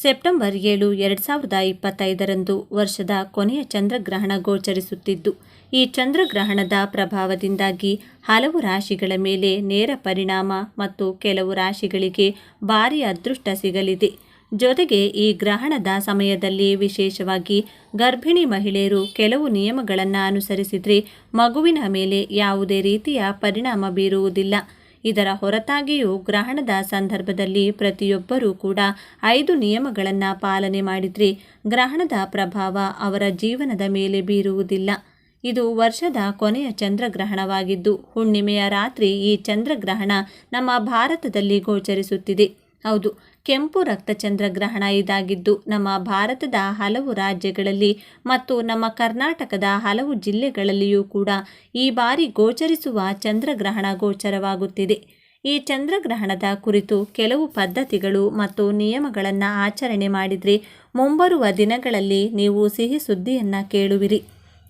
September ಏಳು, ಎರಡು ಸಾವಿರದ ಇಪ್ಪತ್ತೈದರಂದು ವರ್ಷದ ಕೊನೆಯ ಚಂದ್ರಗ್ರಹಣ ಗೋಚರಿಸುತ್ತಿದ್ದು, ಈ ಚಂದ್ರಗ್ರಹಣದ ಪ್ರಭಾವದಿಂದಾಗಿ ಹಲವು ರಾಶಿಗಳ ಮೇಲೆ ನೇರ ಪರಿಣಾಮ ಮತ್ತು ಕೆಲವು ರಾಶಿಗಳಿಗೆ ಭಾರಿ ಅದೃಷ್ಟ ಸಿಗಲಿದೆ. ಜೊತೆಗೆ ಈ ಗ್ರಹಣದ ಸಮಯದಲ್ಲಿ ವಿಶೇಷವಾಗಿ ಗರ್ಭಿಣಿ ಮಹಿಳೆಯರು ಕೆಲವು ನಿಯಮಗಳನ್ನು ಅನುಸರಿಸಿದರೆ ಮಗುವಿನ ಮೇಲೆ ಯಾವುದೇ ರೀತಿಯ ಪರಿಣಾಮ ಬೀರುವುದಿಲ್ಲ. ಇದರ ಹೊರತಾಗಿಯೂ ಗ್ರಹಣದ ಸಂದರ್ಭದಲ್ಲಿ ಪ್ರತಿಯೊಬ್ಬರೂ ಕೂಡ ಐದು ನಿಯಮಗಳನ್ನು ಪಾಲನೆ ಮಾಡಿದರೆ ಗ್ರಹಣದ ಪ್ರಭಾವ ಅವರ ಜೀವನದ ಮೇಲೆ ಬೀರುವುದಿಲ್ಲ. ಇದು ವರ್ಷದ ಕೊನೆಯ ಚಂದ್ರಗ್ರಹಣವಾಗಿದ್ದು, ಹುಣ್ಣಿಮೆಯ ರಾತ್ರಿ ಈ ಚಂದ್ರಗ್ರಹಣ ನಮ್ಮ ಭಾರತದಲ್ಲಿ ಗೋಚರಿಸುತ್ತಿದೆ. ಹೌದು ಕೆಂಪು ರಕ್ತಚಂದ್ರಗ್ರಹಣ ಇದಾಗಿದ್ದು, ನಮ್ಮ ಭಾರತದ ಹಲವು ರಾಜ್ಯಗಳಲ್ಲಿ ಮತ್ತು ನಮ್ಮ ಕರ್ನಾಟಕದ ಹಲವು ಜಿಲ್ಲೆಗಳಲ್ಲಿಯೂ ಕೂಡ ಈ ಬಾರಿ ಗೋಚರಿಸುವ ಚಂದ್ರಗ್ರಹಣ ಗೋಚರವಾಗುತ್ತಿದೆ. ಈ ಚಂದ್ರಗ್ರಹಣದ ಕುರಿತು ಕೆಲವು ಪದ್ಧತಿಗಳು ಮತ್ತು ನಿಯಮಗಳನ್ನು ಆಚರಣೆ ಮಾಡಿದರೆ ಮುಂಬರುವ ದಿನಗಳಲ್ಲಿ ನೀವು ಸಿಹಿ ಸುದ್ದಿಯನ್ನು ಕೇಳುವಿರಿ.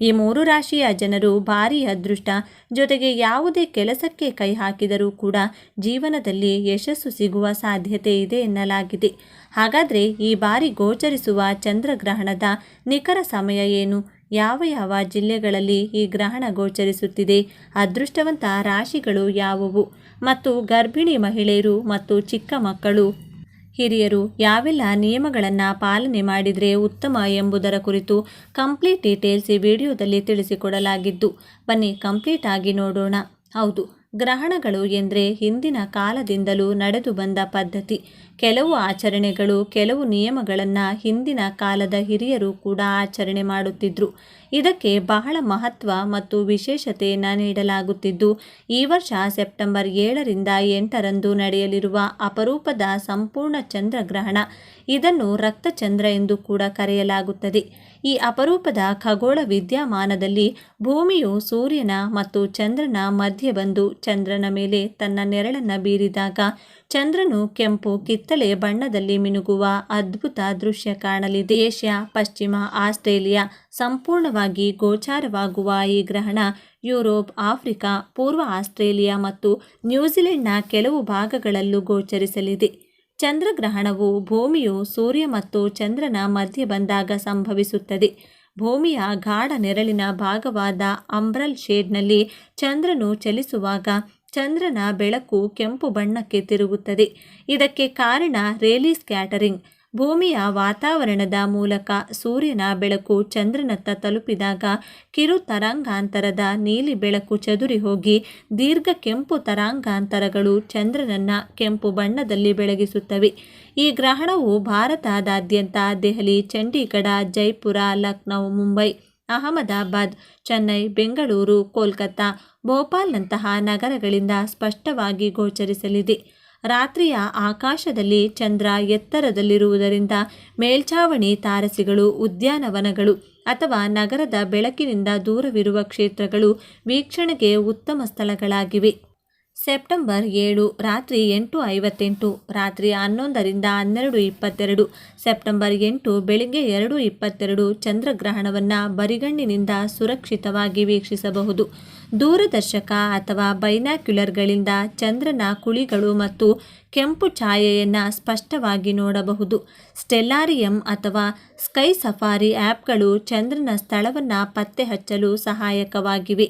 ಈ ಮೂರು ರಾಶಿಯ ಜನರು ಭಾರಿ ಅದೃಷ್ಟ. ಜೊತೆಗೆ ಯಾವುದೇ ಕೆಲಸಕ್ಕೆ ಕೈ ಹಾಕಿದರೂ ಕೂಡ ಜೀವನದಲ್ಲಿ ಯಶಸ್ಸು ಸಿಗುವ ಸಾಧ್ಯತೆ ಇದೆ ಎನ್ನಲಾಗಿದೆ. ಹಾಗಾದರೆ ಈ ಬಾರಿ ಗೋಚರಿಸುವ ಚಂದ್ರಗ್ರಹಣದ ನಿಖರ ಸಮಯ ಏನು? ಯಾವ ಯಾವ ಜಿಲ್ಲೆಗಳಲ್ಲಿ ಈ ಗ್ರಹಣ ಗೋಚರಿಸುತ್ತಿದೆ? ಅದೃಷ್ಟವಂತ ರಾಶಿಗಳು ಯಾವುವು? ಮತ್ತು ಗರ್ಭಿಣಿ ಮಹಿಳೆಯರು ಮತ್ತು ಚಿಕ್ಕ ಮಕ್ಕಳು ಹಿರಿಯರು, ಯಾವೆಲ್ಲ ನಿಯಮಗಳನ್ನು ಪಾಲನೆ ಮಾಡಿದರೆ ಉತ್ತಮ ಎಂಬುದರ ಕುರಿತು ಕಂಪ್ಲೀಟ್ ಡೀಟೇಲ್ಸ್ ಈ ವಿಡಿಯೋದಲ್ಲಿ ತಿಳಿಸಿಕೊಡಲಾಗಿದ್ದು, ಬನ್ನಿ ಕಂಪ್ಲೀಟ್ ಆಗಿ ನೋಡೋಣ. ಹೌದು ಗ್ರಹಣಗಳು ಎಂದರೆ ಹಿಂದಿನ ಕಾಲದಿಂದಲೂ ನಡೆದು ಬಂದ ಪದ್ಧತಿ. ಕೆಲವು ಆಚರಣೆಗಳು, ಕೆಲವು ನಿಯಮಗಳನ್ನು ಹಿಂದಿನ ಕಾಲದ ಹಿರಿಯರು ಕೂಡ ಆಚರಣೆ ಮಾಡುತ್ತಿದ್ದರು ಇದಕ್ಕೆ ಬಹಳ ಮಹತ್ವ ಮತ್ತು ವಿಶೇಷತೆಯನ್ನು ನೀಡಲಾಗುತ್ತಿದ್ದು, ಈ ವರ್ಷ ಸೆಪ್ಟೆಂಬರ್ ಏಳರಿಂದ ಎಂಟರಂದು ನಡೆಯಲಿರುವ ಅಪರೂಪದ ಸಂಪೂರ್ಣ ಚಂದ್ರಗ್ರಹಣ. ಇದನ್ನು ರಕ್ತಚಂದ್ರ ಎಂದು ಕೂಡ ಕರೆಯಲಾಗುತ್ತದೆ. ಈ ಅಪರೂಪದ ಖಗೋಳ ವಿದ್ಯಮಾನದಲ್ಲಿ ಭೂಮಿಯು ಸೂರ್ಯನ ಮತ್ತು ಚಂದ್ರನ ಮಧ್ಯೆ ಬಂದು ಚಂದ್ರನ ಮೇಲೆ ತನ್ನ ನೆರಳನ್ನು ಬೀರಿದಾಗ ಚಂದ್ರನು ಕೆಂಪು ಕಿತ್ತಳೆ ಬಣ್ಣದಲ್ಲಿ ಮಿನುಗುವ ಅದ್ಭುತ ದೃಶ್ಯ ಕಾಣಲಿದೆ. ಏಷ್ಯಾ, ಪಶ್ಚಿಮ ಆಸ್ಟ್ರೇಲಿಯಾ ಸಂಪೂರ್ಣವಾಗಿ ಗೋಚಾರವಾಗುವ ಈ ಗ್ರಹಣ ಯುರೋಪ್, ಆಫ್ರಿಕಾ, ಪೂರ್ವ ಆಸ್ಟ್ರೇಲಿಯಾ ಮತ್ತು ನ್ಯೂಜಿಲೆಂಡ್ನ ಕೆಲವು ಭಾಗಗಳಲ್ಲೂ ಗೋಚರಿಸಲಿದೆ. ಚಂದ್ರಗ್ರಹಣವು ಭೂಮಿಯು ಸೂರ್ಯ ಮತ್ತು ಚಂದ್ರನ ಮಧ್ಯೆ ಬಂದಾಗ ಸಂಭವಿಸುತ್ತದೆ. ಭೂಮಿಯ ಗಾಢ ನೆರಳಿನ ಭಾಗವಾದ ಅಂಬ್ರಲ್ ಶೇಡ್ನಲ್ಲಿ ಚಂದ್ರನು ಚಲಿಸುವಾಗ ಚಂದ್ರನ ಬೆಳಕು ಕೆಂಪು ಬಣ್ಣಕ್ಕೆ ತಿರುಗುತ್ತದೆ. ಇದಕ್ಕೆ ಕಾರಣ ರೇಲಿ ಸ್ಕ್ಯಾಟರಿಂಗ್. ಭೂಮಿಯ ವಾತಾವರಣದ ಮೂಲಕ ಸೂರ್ಯನ ಬೆಳಕು ಚಂದ್ರನತ್ತ ತಲುಪಿದಾಗ ಕಿರು ತರಂಗಾಂತರದ ನೀಲಿ ಬೆಳಕು ಚದುರಿ ಹೋಗಿ ದೀರ್ಘ ಕೆಂಪು ತರಂಗಾಂತರಗಳು ಚಂದ್ರನನ್ನ ಕೆಂಪು ಬಣ್ಣದಲ್ಲಿ ಬೆಳಗಿಸುತ್ತವೆ. ಈ ಗ್ರಹಣವು ಭಾರತದಾದ್ಯಂತ ದೆಹಲಿ, ಚಂಡೀಗಢ, ಜೈಪುರ, ಲಕ್ನೌ, ಮುಂಬೈ, ಅಹಮದಾಬಾದ್, ಚೆನ್ನೈ, ಬೆಂಗಳೂರು, ಕೋಲ್ಕತ್ತಾ, ಭೋಪಾಲ್ನಂತಹ ನಗರಗಳಿಂದ ಸ್ಪಷ್ಟವಾಗಿ ಗೋಚರಿಸಲಿದೆ. ರಾತ್ರಿಯ ಆಕಾಶದಲ್ಲಿ ಚಂದ್ರ ಎತ್ತರದಲ್ಲಿರುವುದರಿಂದ ಮೇಲ್ಛಾವಣಿ ತಾರಸಿಗಳು, ಉದ್ಯಾನವನಗಳು ಅಥವಾ ನಗರದ ಬೆಳಕಿನಿಂದ ದೂರವಿರುವ ಕ್ಷೇತ್ರಗಳು ವೀಕ್ಷಣೆಗೆ ಉತ್ತಮ ಸ್ಥಳಗಳಾಗಿವೆ. ಸೆಪ್ಟೆಂಬರ್ ಏಳು, ರಾತ್ರಿ ಎಂಟು ಐವತ್ತೆಂಟು, ರಾತ್ರಿ ಹನ್ನೊಂದರಿಂದ ಹನ್ನೆರಡು ಇಪ್ಪತ್ತೆರಡು, ಸೆಪ್ಟೆಂಬರ್ ಎಂಟು ಬೆಳಿಗ್ಗೆ ಎರಡು ಇಪ್ಪತ್ತೆರಡು ಚಂದ್ರಗ್ರಹಣವನ್ನು ಬರಿಗಣ್ಣಿನಿಂದ ಸುರಕ್ಷಿತವಾಗಿ ವೀಕ್ಷಿಸಬಹುದು. ದೂರದರ್ಶಕ ಅಥವಾ ಬೈನಾಕ್ಯುಲರ್ಗಳಿಂದ ಚಂದ್ರನ ಕುಳಿಗಳು ಮತ್ತು ಕೆಂಪು ಛಾಯೆಯನ್ನು ಸ್ಪಷ್ಟವಾಗಿ ನೋಡಬಹುದು. ಸ್ಟೆಲ್ಲಾರಿಯಂ ಅಥವಾ ಸ್ಕೈ ಸಫಾರಿ ಆ್ಯಪ್ಗಳು ಚಂದ್ರನ ಸ್ಥಳವನ್ನು ಪತ್ತೆ ಹಚ್ಚಲು ಸಹಾಯಕವಾಗಿವೆ.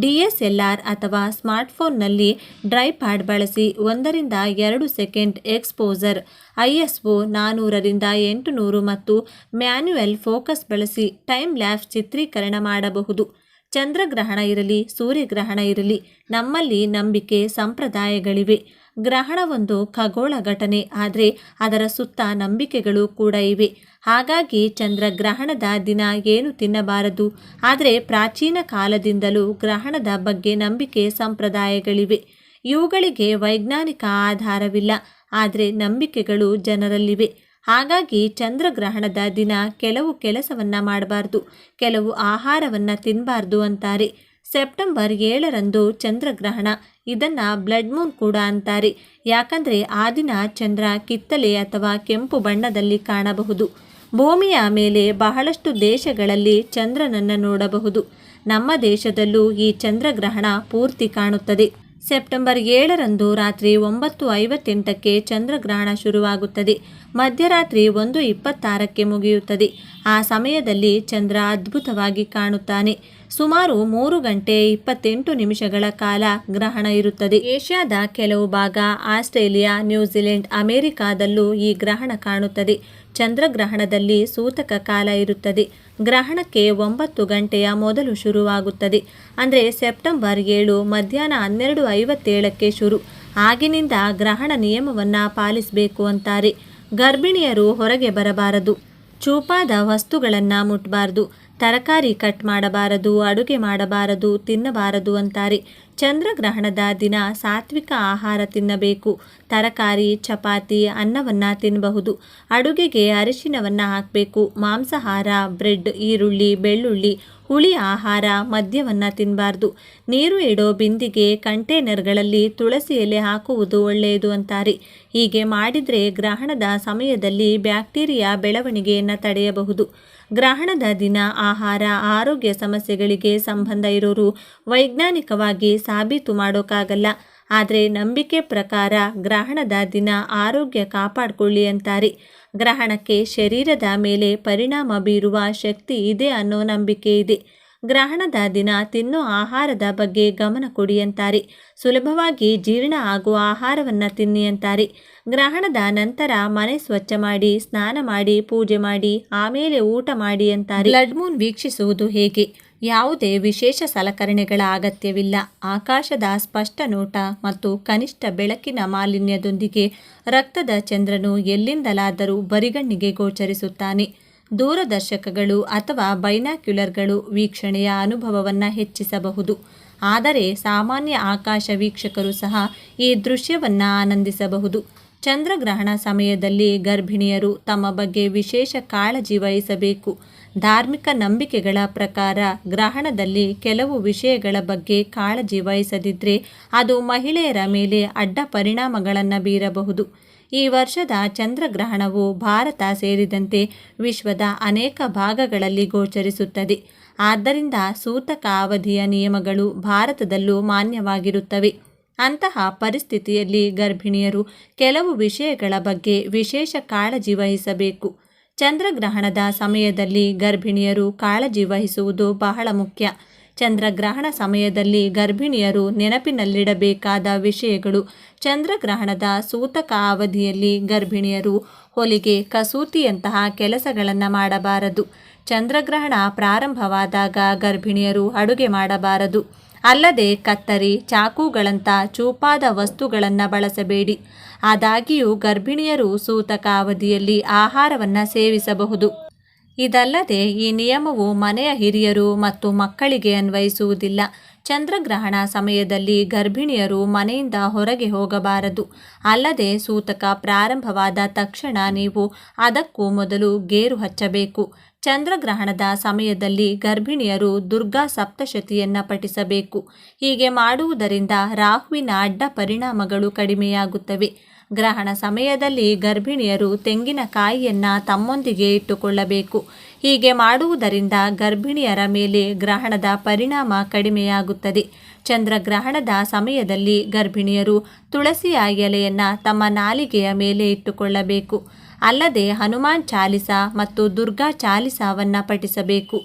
ಡಿ ಎಸ್ ಎಲ್ ಆರ್ ಅಥವಾ ಸ್ಮಾರ್ಟ್ಫೋನ್ನಲ್ಲಿ ಡ್ರೈ ಪ್ಯಾಡ್ ಬಳಸಿ ಒಂದರಿಂದ ಎರಡು second exposure, I S O ನಾನ್ನೂರರಿಂದ ಎಂಟುನೂರು ಮತ್ತು ಮ್ಯಾನ್ಯುಯಲ್ ಫೋಕಸ್ ಬಳಸಿ ಟೈಮ್ ಲ್ಯಾಬ್ಸ್ ಚಿತ್ರೀಕರಣ ಮಾಡಬಹುದು. ಚಂದ್ರಗ್ರಹಣ ಇರಲಿ, ಸೂರ್ಯಗ್ರಹಣ ಇರಲಿ, ನಮ್ಮಲ್ಲಿ ನಂಬಿಕೆ, ಸಂಪ್ರದಾಯಗಳಿವೆ. ಗ್ರಹಣ ಒಂದು ಖಗೋಳ ಘಟನೆ, ಆದರೆ ಅದರ ಸುತ್ತ ನಂಬಿಕೆಗಳು ಕೂಡ ಇವೆ. ಹಾಗಾಗಿ ಚಂದ್ರಗ್ರಹಣದ ದಿನ ಏನು ತಿನ್ನಬಾರದು? ಆದರೆ ಪ್ರಾಚೀನ ಕಾಲದಿಂದಲೂ ಗ್ರಹಣದ ಬಗ್ಗೆ ನಂಬಿಕೆ ಸಂಪ್ರದಾಯಗಳಿವೆ. ಇವುಗಳಿಗೆ ವೈಜ್ಞಾನಿಕ ಆಧಾರವಿಲ್ಲ, ಆದರೆ ನಂಬಿಕೆಗಳು ಜನರಲ್ಲಿವೆ. ಹಾಗಾಗಿ ಚಂದ್ರಗ್ರಹಣದ ದಿನ ಕೆಲವು ಕೆಲಸವನ್ನ ಮಾಡಬಾರ್ದು, ಕೆಲವು ಆಹಾರವನ್ನು ತಿನ್ನಬಾರ್ದು ಅಂತಾರೆ. ಸೆಪ್ಟೆಂಬರ್ ಏಳರಂದು ಚಂದ್ರಗ್ರಹಣ, ಇದನ್ನು ಬ್ಲಡ್ ಮೂನ್ ಕೂಡ ಅಂತಾರೆ. ಯಾಕಂದರೆ ಆ ದಿನ ಚಂದ್ರ ಕಿತ್ತಲೆ ಅಥವಾ ಕೆಂಪು ಬಣ್ಣದಲ್ಲಿ ಕಾಣಬಹುದು. ಭೂಮಿಯ ಮೇಲೆ ಬಹಳಷ್ಟು ದೇಶಗಳಲ್ಲಿ ಚಂದ್ರನನ್ನು ನೋಡಬಹುದು. ನಮ್ಮ ದೇಶದಲ್ಲೂ ಈ ಚಂದ್ರಗ್ರಹಣ ಪೂರ್ತಿ ಕಾಣುತ್ತದೆ. ಸೆಪ್ಟೆಂಬರ್ ಏಳರಂದು ರಾತ್ರಿ ಒಂಬತ್ತು ಐವತ್ತೆಂಟಕ್ಕೆ ಚಂದ್ರಗ್ರಹಣ ಶುರುವಾಗುತ್ತದೆ. ಮಧ್ಯರಾತ್ರಿ ಒಂದು ಇಪ್ಪತ್ತಾರಕ್ಕೆ ಮುಗಿಯುತ್ತದೆ. ಆ ಸಮಯದಲ್ಲಿ ಚಂದ್ರ ಅದ್ಭುತವಾಗಿ ಕಾಣುತ್ತಾನೆ. ಸುಮಾರು ಮೂರು ಗಂಟೆ ಇಪ್ಪತ್ತೆಂಟು ನಿಮಿಷಗಳ ಕಾಲ ಗ್ರಹಣ ಇರುತ್ತದೆ. ಏಷ್ಯಾದ ಕೆಲವು ಭಾಗ, ಆಸ್ಟ್ರೇಲಿಯಾ, ನ್ಯೂಜಿಲೆಂಡ್, ಅಮೆರಿಕಾದಲ್ಲೂ ಈ ಗ್ರಹಣ ಕಾಣುತ್ತದೆ. ಚಂದ್ರಗ್ರಹಣದಲ್ಲಿ ಸೂತಕ ಕಾಲ ಇರುತ್ತದೆ. ಗ್ರಹಣಕ್ಕೆ ಒಂಬತ್ತು ಗಂಟೆಯ ಮೊದಲು ಶುರುವಾಗುತ್ತದೆ. ಅಂದರೆ ಸೆಪ್ಟೆಂಬರ್ ಏಳು ಮಧ್ಯಾಹ್ನ ಹನ್ನೆರಡು ಐವತ್ತೇಳಕ್ಕೆ ಶುರು. ಆಗಿನಿಂದ ಗ್ರಹಣ ನಿಯಮವನ್ನು ಪಾಲಿಸಬೇಕು ಅಂತಾರೆ. ಗರ್ಭಿಣಿಯರು ಹೊರಗೆ ಬರಬಾರದು. ಚೂಪಾದ ವಸ್ತುಗಳನ್ನು ಮುಟ್ಟಬಾರದು ತರಕಾರಿ ಕಟ್ ಮಾಡಬಾರದು, ಅಡುಗೆ ಮಾಡಬಾರದು, ತಿನ್ನಬಾರದು ಅಂತಾರೆ. ಚಂದ್ರಗ್ರಹಣದ ದಿನ ಸಾತ್ವಿಕ ಆಹಾರ ತಿನ್ನಬೇಕು. ತರಕಾರಿ, ಚಪಾತಿ, ಅನ್ನವನ್ನು ತಿನ್ನಬಹುದು ಅಡುಗೆಗೆ ಅರಿಶಿನವನ್ನು ಹಾಕಬೇಕು. ಮಾಂಸಾಹಾರ, ಬ್ರೆಡ್, ಈರುಳ್ಳಿ, ಬೆಳ್ಳುಳ್ಳಿ, ಹುಳಿ ಆಹಾರ ಮದ್ಯವನ್ನು ತಿನ್ನಬಾರ್ದು ನೀರು ಇಡೋ ಬಿಂದಿಗೆ ಕಂಟೈನರ್ಗಳಲ್ಲಿ ತುಳಸಿ ಎಲೆ ಹಾಕುವುದು ಒಳ್ಳೆಯದು ಅಂತಾರೆ. ಹೀಗೆ ಮಾಡಿದರೆ ಗ್ರಹಣದ ಸಮಯದಲ್ಲಿ ಬ್ಯಾಕ್ಟೀರಿಯಾ ಬೆಳವಣಿಗೆಯನ್ನು ತಡೆಯಬಹುದು. ಗ್ರಹಣದ ದಿನ ಆಹಾರ, ಆರೋಗ್ಯ ಸಮಸ್ಯೆಗಳಿಗೆ ಸಂಬಂಧ ಇರೋರು ವೈಜ್ಞಾನಿಕವಾಗಿ ಸಾಬೀತು ಮಾಡೋಕ್ಕಾಗಲ್ಲ. ಆದರೆ ನಂಬಿಕೆ ಪ್ರಕಾರ ಗ್ರಹಣದ ದಿನ ಆರೋಗ್ಯ ಕಾಪಾಡಿಕೊಳ್ಳಿ ಅಂತಾರೆ. ಗ್ರಹಣಕ್ಕೆ ಶರೀರದ ಮೇಲೆ ಪರಿಣಾಮ ಬೀರುವ ಶಕ್ತಿ ಇದೆ ಅನ್ನೋ ನಂಬಿಕೆ ಇದೆ. ಗ್ರಹಣದ ದಿನ ತಿನ್ನೋ ಆಹಾರದ ಬಗ್ಗೆ ಗಮನ ಕೊಡಿ ಅಂತಾರೆ. ಸುಲಭವಾಗಿ ಜೀರ್ಣ ಆಗುವ ಆಹಾರವನ್ನು ತಿನ್ನಿ ಅಂತಾರೆ. ಗ್ರಹಣದ ನಂತರ ಮನೆ ಸ್ವಚ್ಛ ಮಾಡಿ, ಸ್ನಾನ ಮಾಡಿ, ಪೂಜೆ ಮಾಡಿ, ಆಮೇಲೆ ಊಟ ಮಾಡಿ ಅಂತಾರೆ. ಬ್ಲಡ್ ಮೂನ್ ವೀಕ್ಷಿಸುವುದು ಹೇಗೆ? ಯಾವುದೇ ವಿಶೇಷ ಸಲಕರಣೆಗಳ ಅಗತ್ಯವಿಲ್ಲ. ಆಕಾಶದ ಸ್ಪಷ್ಟ ನೋಟ ಮತ್ತು ಕನಿಷ್ಠ ಬೆಳಕಿನ ಮಾಲಿನ್ಯದೊಂದಿಗೆ ರಕ್ತದ ಚಂದ್ರನು ಎಲ್ಲಿಂದಲಾದರೂ ಬರಿಗಣ್ಣಿಗೆ ಗೋಚರಿಸುತ್ತಾನೆ. ದೂರದರ್ಶಕಗಳು ಅಥವಾ ಬೈನಾಕ್ಯುಲರ್ಗಳು ವೀಕ್ಷಣೆಯ ಅನುಭವವನ್ನು ಹೆಚ್ಚಿಸಬಹುದು. ಆದರೆ ಸಾಮಾನ್ಯ ಆಕಾಶ ವೀಕ್ಷಕರು ಸಹ ಈ ದೃಶ್ಯವನ್ನು ಆನಂದಿಸಬಹುದು. ಚಂದ್ರಗ್ರಹಣ ಸಮಯದಲ್ಲಿ ಗರ್ಭಿಣಿಯರು ತಮ್ಮ ಬಗ್ಗೆ ವಿಶೇಷ ಕಾಳಜಿ ವಹಿಸಬೇಕು. ಧಾರ್ಮಿಕ ನಂಬಿಕೆಗಳ ಪ್ರಕಾರ ಗ್ರಹಣದಲ್ಲಿ ಕೆಲವು ವಿಷಯಗಳ ಬಗ್ಗೆ ಕಾಳಜಿ ವಹಿಸದಿದ್ದರೆ ಅದು ಮಹಿಳೆಯರ ಮೇಲೆ ಅಡ್ಡ ಪರಿಣಾಮಗಳನ್ನು ಬೀರಬಹುದು. ಈ ವರ್ಷದ ಚಂದ್ರಗ್ರಹಣವು ಭಾರತ ಸೇರಿದಂತೆ ವಿಶ್ವದ ಅನೇಕ ಭಾಗಗಳಲ್ಲಿ ಗೋಚರಿಸುತ್ತದೆ. ಆದ್ದರಿಂದ ಸೂತಕ ಅವಧಿಯ ನಿಯಮಗಳು ಭಾರತದಲ್ಲೂ ಮಾನ್ಯವಾಗಿರುತ್ತವೆ. ಅಂತಹ ಪರಿಸ್ಥಿತಿಯಲ್ಲಿ ಗರ್ಭಿಣಿಯರು ಕೆಲವು ವಿಷಯಗಳ ಬಗ್ಗೆ ವಿಶೇಷ ಕಾಳಜಿ ವಹಿಸಬೇಕು. ಚಂದ್ರಗ್ರಹಣದ ಸಮಯದಲ್ಲಿ ಗರ್ಭಿಣಿಯರು ಕಾಳಜಿ ವಹಿಸುವುದು ಬಹಳ ಮುಖ್ಯ. ಚಂದ್ರಗ್ರಹಣ ಸಮಯದಲ್ಲಿ ಗರ್ಭಿಣಿಯರು ನೆನಪಿನಲ್ಲಿಡಬೇಕಾದ ವಿಷಯಗಳು. ಚಂದ್ರಗ್ರಹಣದ ಸೂತಕ ಅವಧಿಯಲ್ಲಿ ಗರ್ಭಿಣಿಯರು ಹೊಲಿಗೆ, ಕಸೂತಿಯಂತಹ ಕೆಲಸಗಳನ್ನು ಮಾಡಬಾರದು. ಚಂದ್ರಗ್ರಹಣ ಪ್ರಾರಂಭವಾದಾಗ ಗರ್ಭಿಣಿಯರು ಅಡುಗೆ ಮಾಡಬಾರದು. ಅಲ್ಲದೆ ಕತ್ತರಿ, ಚಾಕುಗಳಂಥ ಚೂಪಾದ ವಸ್ತುಗಳನ್ನು ಬಳಸಬೇಡಿ. ಆದಾಗಿಯೂ ಗರ್ಭಿಣಿಯರು ಸೂತಕ ಅವಧಿಯಲ್ಲಿ ಆಹಾರವನ್ನು ಸೇವಿಸಬಹುದು. ಇದಲ್ಲದೆ ಈ ನಿಯಮವು ಮನೆಯ ಹಿರಿಯರು ಮತ್ತು ಮಕ್ಕಳಿಗೆ ಅನ್ವಯಿಸುವುದಿಲ್ಲ. ಚಂದ್ರಗ್ರಹಣ ಸಮಯದಲ್ಲಿ ಗರ್ಭಿಣಿಯರು ಮನೆಯಿಂದ ಹೊರಗೆ ಹೋಗಬಾರದು. ಅಲ್ಲದೆ ಸೂತಕ ಪ್ರಾರಂಭವಾದ ತಕ್ಷಣ ನೀವು ಅದಕ್ಕೂ ಮೊದಲು ಗೇರು ಹಚ್ಚಬೇಕು. ಚಂದ್ರಗ್ರಹಣದ ಸಮಯದಲ್ಲಿ ಗರ್ಭಿಣಿಯರು ದುರ್ಗಾ ಸಪ್ತಶತಿಯನ್ನು ಪಠಿಸಬೇಕು. ಹೀಗೆ ಮಾಡುವುದರಿಂದ ರಾಹುವಿನ ಅಡ್ಡ ಪರಿಣಾಮಗಳು ಕಡಿಮೆಯಾಗುತ್ತವೆ. ಗ್ರಹಣ ಸಮಯದಲ್ಲಿ ಗರ್ಭಿಣಿಯರು ತೆಂಗಿನಕಾಯಿಯನ್ನು ತಮ್ಮೊಂದಿಗೆ ಇಟ್ಟುಕೊಳ್ಳಬೇಕು. ಹೀಗೆ ಮಾಡುವುದರಿಂದ ಗರ್ಭಿಣಿಯರ ಮೇಲೆ ಗ್ರಹಣದ ಪರಿಣಾಮ ಕಡಿಮೆಯಾಗುತ್ತದೆ. ಚಂದ್ರಗ್ರಹಣದ ಸಮಯದಲ್ಲಿ ಗರ್ಭಿಣಿಯರು ತುಳಸಿಯ ಎಲೆಯನ್ನು ತಮ್ಮ ನಾಲಿಗೆಯ ಮೇಲೆ ಇಟ್ಟುಕೊಳ್ಳಬೇಕು. ಅಲ್ಲದೆ ಹನುಮಾನ್ ಚಾಲಿಸ ಮತ್ತು ದುರ್ಗಾ ಚಾಲಿಸವನ್ನು ಪಠಿಸಬೇಕು.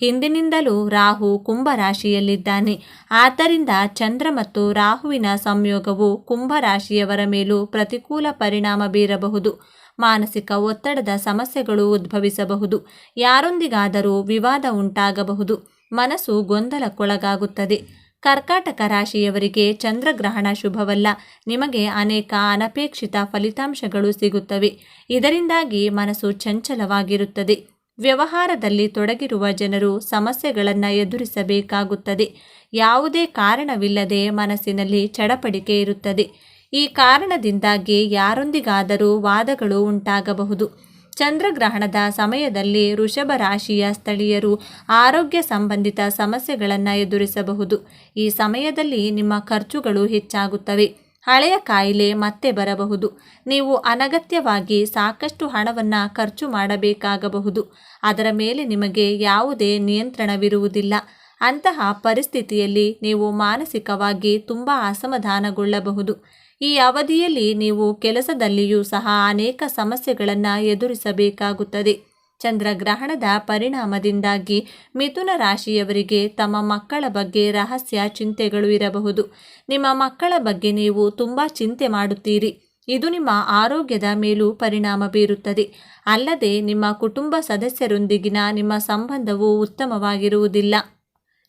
ಹಿಂದಿನಿಂದಲೂ ರಾಹು ಕುಂಭರಾಶಿಯಲ್ಲಿದ್ದಾನೆ. ಆದ್ದರಿಂದ ಚಂದ್ರ ಮತ್ತು ರಾಹುವಿನ ಸಂಯೋಗವು ಕುಂಭರಾಶಿಯವರ ಮೇಲೂ ಪ್ರತಿಕೂಲ ಪರಿಣಾಮ ಬೀರಬಹುದು. ಮಾನಸಿಕ ಒತ್ತಡದ ಸಮಸ್ಯೆಗಳು ಉದ್ಭವಿಸಬಹುದು. ಯಾರೊಂದಿಗಾದರೂ ವಿವಾದ ಉಂಟಾಗಬಹುದು. ಮನಸ್ಸು ಗೊಂದಲಕ್ಕೊಳಗಾಗುತ್ತದೆ. ಕರ್ಕಾಟಕ ರಾಶಿಯವರಿಗೆ ಚಂದ್ರಗ್ರಹಣ ಶುಭವಲ್ಲ. ನಿಮಗೆ ಅನೇಕ ಅನಪೇಕ್ಷಿತ ಫಲಿತಾಂಶಗಳು ಸಿಗುತ್ತವೆ. ಇದರಿಂದಾಗಿ ಮನಸ್ಸು ಚಂಚಲವಾಗಿರುತ್ತದೆ. ವ್ಯವಹಾರದಲ್ಲಿ ತೊಡಗಿರುವ ಜನರು ಸಮಸ್ಯೆಗಳನ್ನು ಎದುರಿಸಬೇಕಾಗುತ್ತದೆ. ಯಾವುದೇ ಕಾರಣವಿಲ್ಲದೆ ಮನಸ್ಸಿನಲ್ಲಿ ಚಡಪಡಿಕೆ ಇರುತ್ತದೆ. ಈ ಕಾರಣದಿಂದಾಗಿ ಯಾರೊಂದಿಗಾದರೂ ವಾದಗಳು ಉಂಟಾಗಬಹುದು. ಚಂದ್ರಗ್ರಹಣದ ಸಮಯದಲ್ಲಿ ವೃಷಭ ರಾಶಿಯ ಸ್ಥಳೀಯರು ಆರೋಗ್ಯ ಸಂಬಂಧಿತ ಸಮಸ್ಯೆಗಳನ್ನು ಎದುರಿಸಬಹುದು. ಈ ಸಮಯದಲ್ಲಿ ನಿಮ್ಮ ಖರ್ಚುಗಳು ಹೆಚ್ಚಾಗುತ್ತವೆ. ಹಳೆಯ ಕಾಯಿಲೆ ಮತ್ತೆ ಬರಬಹುದು. ನೀವು ಅನಗತ್ಯವಾಗಿ ಸಾಕಷ್ಟು ಹಣವನ್ನು ಖರ್ಚು ಮಾಡಬೇಕಾಗಬಹುದು. ಅದರ ಮೇಲೆ ನಿಮಗೆ ಯಾವುದೇ ನಿಯಂತ್ರಣವಿರುವುದಿಲ್ಲ. ಅಂತಹ ಪರಿಸ್ಥಿತಿಯಲ್ಲಿ ನೀವು ಮಾನಸಿಕವಾಗಿ ತುಂಬ ಅಸಮಾಧಾನಗೊಳ್ಳಬಹುದು. ಈ ಅವಧಿಯಲ್ಲಿ ನೀವು ಕೆಲಸದಲ್ಲಿಯೂ ಸಹ ಅನೇಕ ಸಮಸ್ಯೆಗಳನ್ನು ಎದುರಿಸಬೇಕಾಗುತ್ತದೆ. ಚಂದ್ರಗ್ರಹಣದ ಪರಿಣಾಮದಿಂದಾಗಿ ಮಿಥುನ ರಾಶಿಯವರಿಗೆ ತಮ್ಮ ಮಕ್ಕಳ ಬಗ್ಗೆ ರಹಸ್ಯ ಚಿಂತೆಗಳು ಇರಬಹುದು. ನಿಮ್ಮ ಮಕ್ಕಳ ಬಗ್ಗೆ ನೀವು ತುಂಬ ಚಿಂತೆ ಮಾಡುತ್ತೀರಿ. ಇದು ನಿಮ್ಮ ಆರೋಗ್ಯದ ಮೇಲೂ ಪರಿಣಾಮ ಬೀರುತ್ತದೆ. ಅಲ್ಲದೆ ನಿಮ್ಮ ಕುಟುಂಬ ಸದಸ್ಯರೊಂದಿಗಿನ ನಿಮ್ಮ ಸಂಬಂಧವು ಉತ್ತಮವಾಗಿರುವುದಿಲ್ಲ.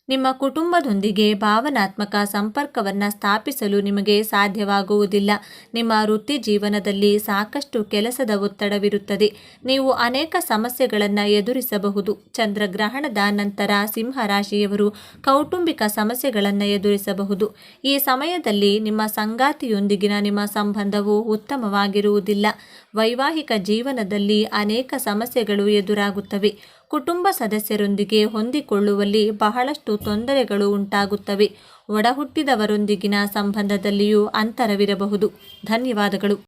ನಿಮ್ಮ ಕುಟುಂಬದೊಂದಿಗೆ ಭಾವನಾತ್ಮಕ ಸಂಪರ್ಕವನ್ನು ಸ್ಥಾಪಿಸಲು ನಿಮಗೆ ಸಾಧ್ಯವಾಗುವುದಿಲ್ಲ. ನಿಮ್ಮ ವೃತ್ತಿ ಜೀವನದಲ್ಲಿ ಸಾಕಷ್ಟು ಕೆಲಸದ ಒತ್ತಡವಿರುತ್ತದೆ. ನೀವು ಅನೇಕ ಸಮಸ್ಯೆಗಳನ್ನು ಎದುರಿಸಬಹುದು. ಚಂದ್ರಗ್ರಹಣದ ನಂತರ ಸಿಂಹರಾಶಿಯವರು ಕೌಟುಂಬಿಕ ಸಮಸ್ಯೆಗಳನ್ನು ಎದುರಿಸಬಹುದು. ಈ ಸಮಯದಲ್ಲಿ ನಿಮ್ಮ ಸಂಗಾತಿಯೊಂದಿಗಿನ ನಿಮ್ಮ ಸಂಬಂಧವು ಉತ್ತಮವಾಗಿರುವುದಿಲ್ಲ. ವೈವಾಹಿಕ ಜೀವನದಲ್ಲಿ ಅನೇಕ ಸಮಸ್ಯೆಗಳು ಎದುರಾಗುತ್ತವೆ. ಕುಟುಂಬ ಸದಸ್ಯರೊಂದಿಗೆ ಹೊಂದಿಕೊಳ್ಳುವಲ್ಲಿ ಬಹಳಷ್ಟು ತೊಂದರೆಗಳು ಉಂಟಾಗುತ್ತವೆ. ಒಡಹುಟ್ಟಿದವರೊಂದಿಗಿನ ಸಂಬಂಧದಲ್ಲಿಯೂ ಅಂತರವಿರಬಹುದು. ಧನ್ಯವಾದಗಳು.